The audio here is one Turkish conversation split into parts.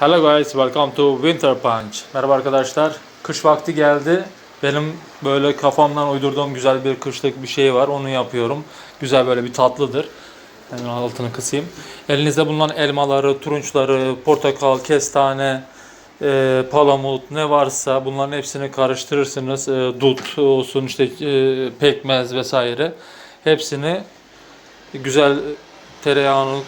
Hello guys, welcome to Winter Punch. Merhaba arkadaşlar. Kış vakti geldi. Benim böyle kafamdan uydurduğum güzel bir kışlık bir şey var. Onu yapıyorum. Güzel böyle bir tatlıdır. Hemen altını kısayım. Elinizde bulunan elmaları, turunçları, portakal, kestane, e, palamut ne varsa bunların hepsini karıştırırsınız. E, dut olsun işte e, pekmez vesaire. Hepsini güzel tereyağını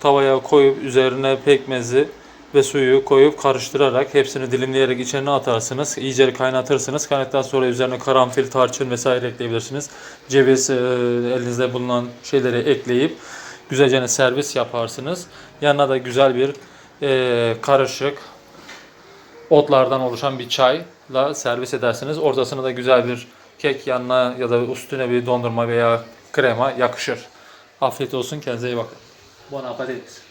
tavaya koyup üzerine pekmezi ve suyu koyup karıştırarak hepsini dilimleyerek içine atarsınız. İyice kaynatırsınız. Kaynatıktan sonra üzerine karanfil, tarçın vesaire ekleyebilirsiniz. Ceviz e, elinizde bulunan şeyleri ekleyip güzelce servis yaparsınız. Yanına da güzel bir e, karışık otlardan oluşan bir çayla servis edersiniz. Ortasına da güzel bir kek yanına ya da üstüne bir dondurma veya krema yakışır. Afiyet olsun. Kendinize iyi bakın. Bon appetit.